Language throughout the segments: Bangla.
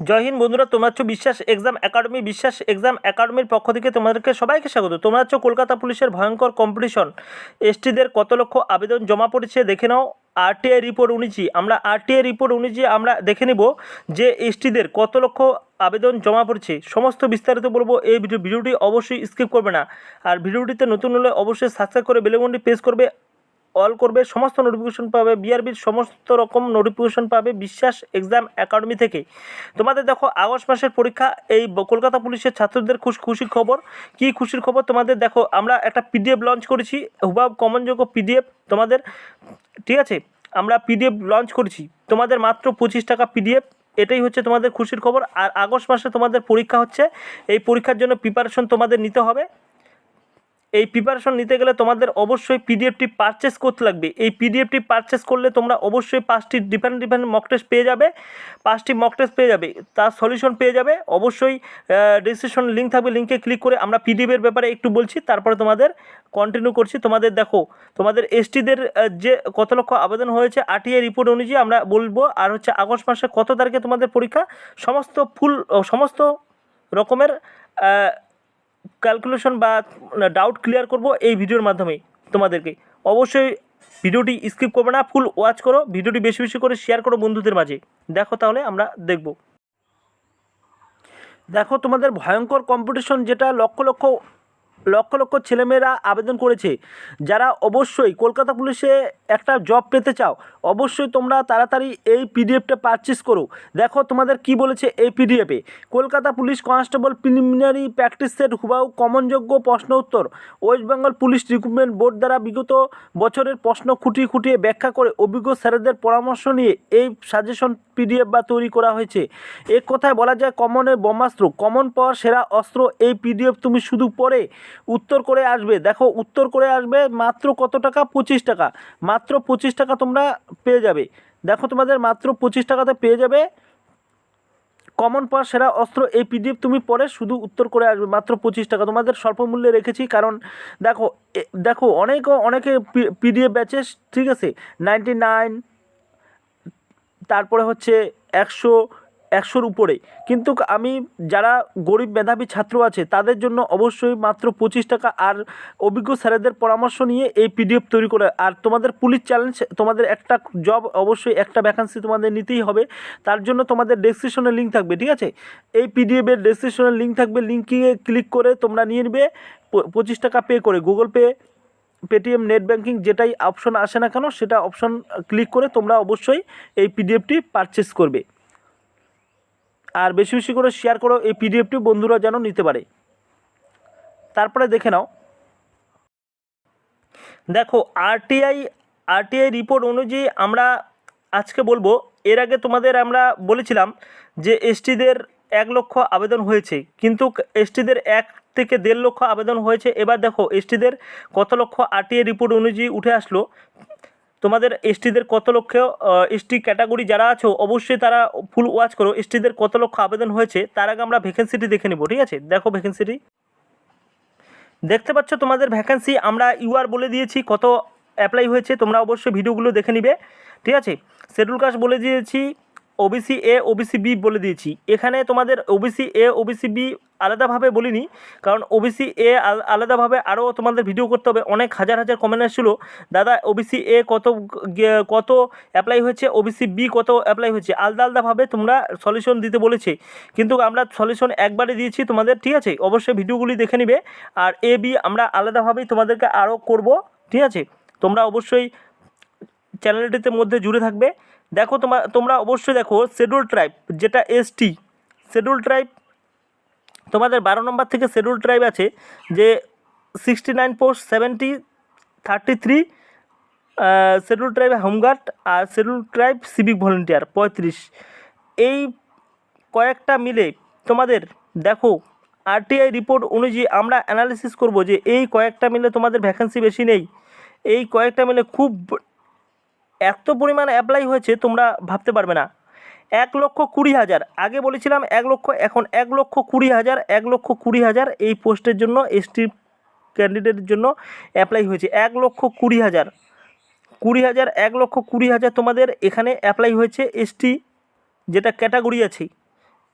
জয় হিন্দ বন্ধুরা, তোমরা হচ্ছে বিশ্বাস এক্সাম একাডেমি, বিশ্বাস এক্সাম একাডেমির পক্ষ থেকে তোমাদেরকে সবাইকে স্বাগত। তোমরা হচ্ছে কলকাতা পুলিশের ভয়ঙ্কর কম্পিটিশন এসটিদের কত লক্ষ আবেদন জমা পড়েছে দেখে নাও। আরটিআই রিপোর্ট অনুযায়ী আমরা আরটিআই রিপোর্ট অনুযায়ী আমরা দেখে নেব যে এসটিদের কত লক্ষ আবেদন জমা পড়েছে। সমস্ত বিস্তারিত বলব এই ভিডিও ভিডিওটি অবশ্যই স্কিপ করবে না। আর ভিডিওটিতে নতুন হলে অবশ্যই সাবস্ক্রাইব করে বেলেগনটি প্রেস করবে। অল করবে, সমস্ত নোটিফিকেশন পাবে বিআরবির সমস্ত রকম নোটিফিকেশন পাবে, বিশ্বাস এক্সাম একাডেমি থেকে। তোমাদের দেখো, আগস্ট মাসের পরীক্ষা, এই কলকাতা পুলিশের ছাত্রদের খুশ খুশির খবর। কি খুশির খবর? তোমাদের দেখো, আমরা একটা পিডিএফ লঞ্চ করেছি হুবাব কমনযোগ্য পিডিএফ তোমাদের, ঠিক আছে? আমরা পিডিএফ লঞ্চ করেছি। তোমাদের মাত্র পঁচিশ টাকা পিডিএফ এটাই হচ্ছে তোমাদের খুশির খবর। আর আগস্ট মাসে তোমাদের পরীক্ষা হচ্ছে, এই পরীক্ষার জন্য প্রিপারেশন তোমাদের নিতে হবে। এই প্রিপারেশন নিতে গেলে তোমাদের অবশ্যই পিডিএফটি পারচেস করতে লাগবে। এই পিডিএফটি পারচেস করলে তোমরা অবশ্যই পাঁচটি ডিফারেন্ট ডিফারেন্ট মক টেস্ট পেয়ে যাবে। পাঁচটি মক টেস্ট পেয়ে যাবে। তার সলিউশন পেয়ে যাবে। অবশ্যই ডিসক্রিপশন লিঙ্ক থাকবে। লিঙ্কে ক্লিক করে আমরা পিডিএফের ব্যাপারে একটু বলছি। তারপরে তোমাদের কন্টিনিউ করছি। তোমাদের দেখো, তোমাদের এসটিদের যে কত লক্ষ আবেদন হয়েছে আরটিআই রিপোর্ট অনুযায়ী আমরা বলব। আর হচ্ছে আগস্ট মাসে কত তারিখে তোমাদের পরীক্ষা? সমস্ত ফুল সমস্ত রকমের ক্যালকুলেশন বা ডাউট ক্লিয়ার করব এই ভিডিওর মাধ্যমে তোমাদেরকে। অবশ্যই ভিডিওটি স্কিপ করবে না ফুল ওয়াচ করো, ভিডিওটি বেশি বেশি করে শেয়ার করো বন্ধুদের মাঝে। দেখো তাহলে আমরা দেখব। দেখো তোমাদের ভয়ঙ্কর কম্পিটিশন যেটা লক্ষ লক্ষ লক্ষ লক্ষ ছেলেমেয়েরা আবেদন করেছে। যারা অবশ্যই কলকাতা পুলিশে একটা জব পেতে চাও, অবশ্যই তোমরা তাড়াতাড়ি এই পিডিএফটা পারচেস করো। দেখো তোমাদের কি বলেছে এই পিডিএফে Kolkata police constable preliminary practice set হুবাউ কমনযোগ্য প্রশ্ন উত্তর। West Bengal police recruitment board দ্বারা বিগত বছরের প্রশ্ন খুঁটিয়ে খুঁটিয়ে ব্যাখ্যা করে অভিজ্ঞ স্যারেদের পরামর্শ নিয়ে এই সাজেশন পিডিএফ বা তৈরি করা হয়েছে। এক কথায় বলা যায় কমনের ব্রহ্মাস্ত্র কমন পাওয়ার সেরা অস্ত্র, এই পিডিএফ তুমি শুধু পড়ে উত্তর করে আসবে। দেখো, উত্তর করে আসবে মাত্র কত টাকা? পঁচিশ টাকা। মাত্র পঁচিশ টাকা তোমরা পেয়ে যাবে। দেখো তোমাদের মাত্র পঁচিশ টাকাতে পেয়ে যাবে। কমন পাওয়ার সেরা অস্ত্র এই পিডিএফ তুমি পরে শুধু উত্তর করে আসবে, মাত্র পঁচিশ টাকা। তোমাদের স্বল্প মূল্যে রেখেছি, কারণ দেখো দেখো, অনেক, অনেকে পিডিএফ ব্যাচেস ঠিক আছে? নাইনটি নাইন তারপরে হচ্ছে একশো একশোর উপরে। কিন্তু আমি, যারা গরিব মেধাবী ছাত্র আছে, তাদের জন্য অবশ্যই মাত্র পঁচিশ টাকা আর অভিজ্ঞ স্যারেদের পরামর্শ নিয়ে এই পিডিএফ তৈরি করে। আর তোমাদের পুলিশ চ্যালেঞ্জ তোমাদের একটা জব অবশ্যই একটা ভ্যাকান্সি তোমাদের নিতেই হবে। তার জন্য তোমাদের ডেসক্রিপশনে লিঙ্ক থাকবে, ঠিক আছে? এই পিডিএফের ডেসক্রিপশনে লিঙ্ক থাকবে। লিঙ্কে ক্লিক করে তোমরা নিয়ে নেবে পঁচিশ টাকা পে করে। Google pay Paytm net banking যেটাই অপশন আসে না কেন, সেটা অপশন ক্লিক করে তোমরা অবশ্যই এই পিডিএফটি পারচেস করবে। আর বেশি বেশি করে শেয়ার করো, এই পিডিএফটি বন্ধুরা যেন নিতে পারে। তারপরে দেখে নাও। দেখো আরটিআই আরটিআই রিপোর্ট অনুযায়ী আমরা আজকে বলব, এর আগে তোমাদের আমরা বলেছিলাম যে এসটিদের এক লক্ষ আবেদন হয়েছে, কিন্তু এসটিদের এক থেকে দেড় লক্ষ আবেদন হয়েছে। এবার দেখো এসটিদের কত লক্ষ আরটিআই রিপোর্ট অনুযায়ী উঠে আসলো তোমাদের এসটিদের কত লক্ষ এসটি ক্যাটাগরি যারা আছো, অবশ্যই তারা ফুল ওয়াচ করো। এসটিদের কত লক্ষ আবেদন হয়েছে, তার আগে আমরা ভ্যাকেন্সিটি দেখে নেব, ঠিক আছে? দেখো ভ্যাকেন্সিটি দেখতে পাচ্ছ তোমাদের ভ্যাকেন্সি আমরা ইউআর বলে দিয়েছি কত অ্যাপ্লাই হয়েছে, তোমরা অবশ্যই ভিডিওগুলো দেখে নিবে, ঠিক আছে? শেডুল কাস্ট বলে দিয়েছি ওবিসি এ ওবিসি বি বলে দিয়েছি। এখানে তোমাদের ওবিসি এ ওবিসি বি আলাদাভাবে বলিনি, কারণ ওবিসি এ আলাদাভাবে আরও তোমাদের ভিডিও করতে হবে। অনেক হাজার হাজার কমেন্ট এসেছিল। দাদা ওবিসি এ কত কত অ্যাপ্লাই হয়েছে? ওবিসি বি কত অ্যাপ্লাই হয়েছে? আলাদা আলাদাভাবে তোমরা সলিউশন দিতে বলেছে। কিন্তু আমরা সলিউশন একবারে দিয়েছি তোমাদের, ঠিক আছে? অবশ্যই ভিডিওগুলি দেখে নিবে। আর এ বি আমরা আলাদাভাবেই তোমাদেরকে আরও করব, ঠিক আছে? তোমরা অবশ্যই চ্যানেলটিতে মধ্যে জুড়ে থাকবে। দেখো তোমার, তোমরা অবশ্যই দেখো শিডিউল ট্রাইব যেটা এসটি শিডিউল ট্রাইব তোমাদের বারো নম্বর থেকে শিডিউল ট্রাইব আছে যে sixty nine post seventy thirty three schedule tribe home guard আর শিডিউল ট্রাইব সিভিক ভলেন্টিয়ার পঁয়ত্রিশ। এই কয়েকটা মিলে তোমাদের দেখো আরটিআই রিপোর্ট অনুযায়ী আমরা অ্যানালিসিস করব যে এই কয়েকটা মিলে তোমাদের ভ্যাকেন্সি বেশি নেই। এই কয়েকটা মিলে খুব এত পরিমাণ অ্যাপ্লাই হয়েছে, তোমরা ভাবতে পারবে না। এক লক্ষ কুড়ি হাজার। আগে বলেছিলাম এক লক্ষ, এখন এক লক্ষ কুড়ি হাজার, এক লক্ষ কুড়ি হাজার এই পোস্টের জন্য এসটি ক্যান্ডিডেটের জন্য অ্যাপ্লাই হয়েছে। এক লক্ষ কুড়ি হাজার। কুড়ি হাজার, এক লক্ষ কুড়ি হাজার তোমাদের এখানে অ্যাপ্লাই হয়েছে এসটি যেটা ক্যাটাগরি আছে।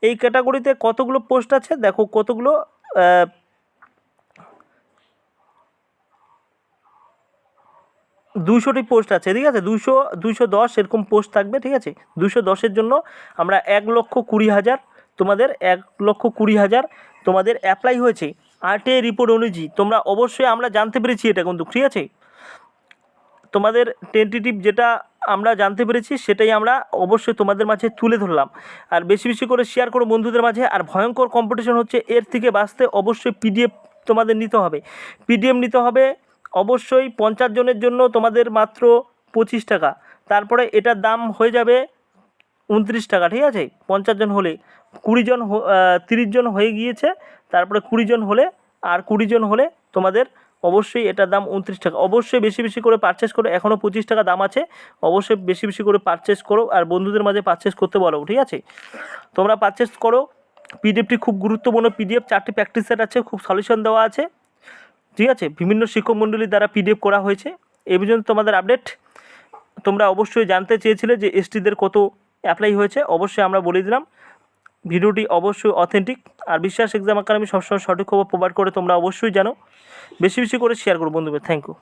এই ক্যাটাগরিতে কতগুলো পোস্ট আছে? দেখো কতগুলো দুশোটি পোস্ট আছে, ঠিক আছে? দুশো দুশো দশ এরকম পোস্ট থাকবে, ঠিক আছে? দুশো দশের জন্য আমরা এক লক্ষ কুড়ি হাজার তোমাদের, এক লক্ষ কুড়ি হাজার তোমাদের অ্যাপ্লাই হয়েছে। আরটিআই রিপোর্ট অনুযায়ী তোমরা অবশ্যই আমরা জানতে পেরেছি এটা কিন্তু, ঠিক আছে? তোমাদের টেন্টেটিভ যেটা আমরা জানতে পেরেছি সেটাই আমরা অবশ্যই তোমাদের মাঝে তুলে ধরলাম। আর বেশি বেশি করে শেয়ার করো বন্ধুদের মাঝে। আর ভয়ঙ্কর কম্পিটিশন হচ্ছে, এর থেকে বাঁচতে অবশ্যই পিডিএফ তোমাদের নিতে হবে। পিডিএফ নিতে হবে অবশ্যই পঞ্চাশ জনের জন্য তোমাদের মাত্র পঁচিশ টাকা। তারপরে এটার দাম হয়ে যাবে উনত্রিশ টাকা, ঠিক আছে? পঞ্চাশ জন হলে কুড়ি জন তিরিশ জন হয়ে গিয়েছে, তারপরে কুড়ি জন হলে আর কুড়ি জন হলে তোমাদের অবশ্যই এটার দাম উনত্রিশ টাকা। অবশ্যই বেশি বেশি করে পারচেস করো এখনও পঁচিশ টাকা দাম আছে, অবশ্যই বেশি বেশি করে পারচেস করো আর বন্ধুদের মাঝে পারচেস করতে বলো, ঠিক আছে? তোমরা পারচেস করো পিডিএফটি খুব গুরুত্বপূর্ণ পিডিএফ চারটি প্র্যাকটিস সেট আছে, খুব সলিউশন দেওয়া আছে। ঠিক আছে? বিভিন্ন শিক্ষক মণ্ডলীর দ্বারা পিডিএফ করা হয়েছে। এ পর্যন্ত তোমাদের আপডেট তোমরা অবশ্যই জানতে চেয়েছিলে যে এসটিদের কত অ্যাপ্লাই হয়েছে। অবশ্যই আমরা বলে দিলাম। ভিডিওটি অবশ্যই অথেন্টিক আর বিশ্বাস এক্সাম আকারে আমি সবসময় সঠিক খবর প্রোভাইড করে তোমরা অবশ্যই জানো। বেশি বেশি করে শেয়ার করো বন্ধুদের থ্যাংক ইউ